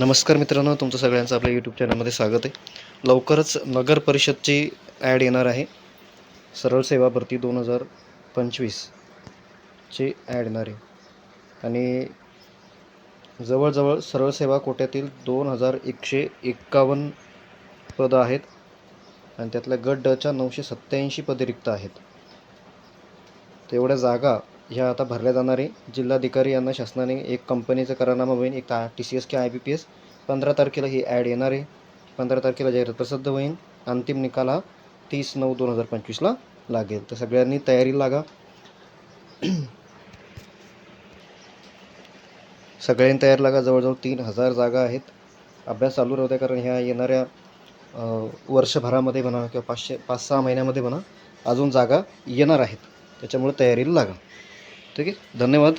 नमस्कार मित्रांनो तुमचं सगळ्यांचं आपल्या यूट्यूब चॅनलमध्ये स्वागत आहे. लवकरच नगर परिषदची ॲड येणार आहे. सरळ सेवा भरती दोन हजार पंचवीसची ॲड येणार आहे. आणि जवळजवळ सरळ सेवा कोट्यातील दोन हजार एकशे एक्कावन्न पदं आहेत. आणि त्यातल्या गट डच्या नऊशे सत्त्याऐंशी पदे रिक्त आहेत. तेवढ्या जागा ह्या आता भरल्या जाणारे जिल्हाधिकारी यांना शासनाने एक कंपनीचा करारनामा होईल एक टी सी एस किंवा आय बी पी एस पंधरा तारखेला ही ॲड येणार आहे. पंधरा तारखेला जाहिरात प्रसिद्ध होईल अंतिम निकाल हा तीस नऊ दोन हजार पंचवीसला लागेल. तर सगळ्यांनी तयारी लागा. सगळ्यांनी तयार लागा. जवळजवळ तीन हजार जागा आहेत. अभ्यास चालू राहू द्या कारण ह्या येणाऱ्या वर्षभरामध्ये म्हणा किंवा पाचशे पाच सहा महिन्यामध्ये म्हणा अजून जागा येणार आहेत. त्याच्यामुळे तयारीला लागा. ठीक आहे? धन्यवाद.